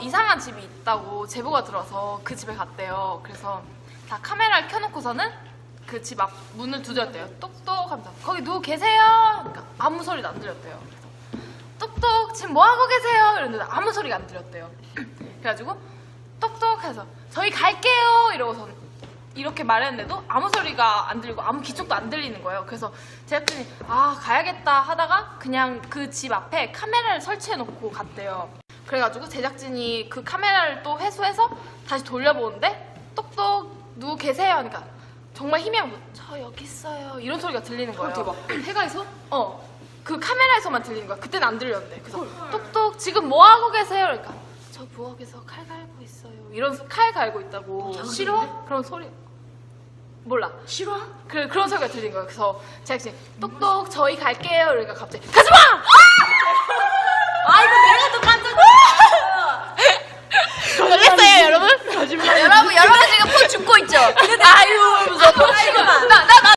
이상한 집이 있다고 제보가 들어서 그 집에 갔대요. 그래서 다 카메라를 켜놓고서는 그 집 앞 문을 두드렸대요. 똑똑 하면서 거기 누구 계세요? 그러니까 아무 소리도 안 들렸대요. 똑똑 지금 뭐 하고 계세요? 이랬는데 아무 소리가 안 들렸대요. 그래가지고 똑똑 해서 저희 갈게요 이러고서 이렇게 말했는데도 아무 소리가 안 들리고 아무 기척도 안 들리는 거예요. 그래서 제작진이 아 가야겠다 하다가 그냥 그 집 앞에 카메라를 설치해 놓고 갔대요. 그래가지고 제작진이 그 카메라를 또 회수해서 다시 돌려보는데 똑똑 누구 계세요? 하니까 정말 희미하고 저 여기 있어요 이런 소리가 들리는 거예요. 해가에서? 어. 그 카메라에서만 들리는 거야. 그때는 안 들렸는데. 그래서 똑똑 지금 뭐 하고 계세요? 그러니까 저 부엌에서 칼 갈고 있어요. 이런 소- 칼 갈고 있다고. 싫어? 그런 소리 몰라. 싫어? 그 그런 소리가 들린 거야. 그래서 제작진 똑똑 저희 갈게요. 그러니까 갑자기 가지 마! 아 이거 내가 또 깜짝 놀랐어요, 여러분? 여러분 지금 폰 죽고 있죠? 아,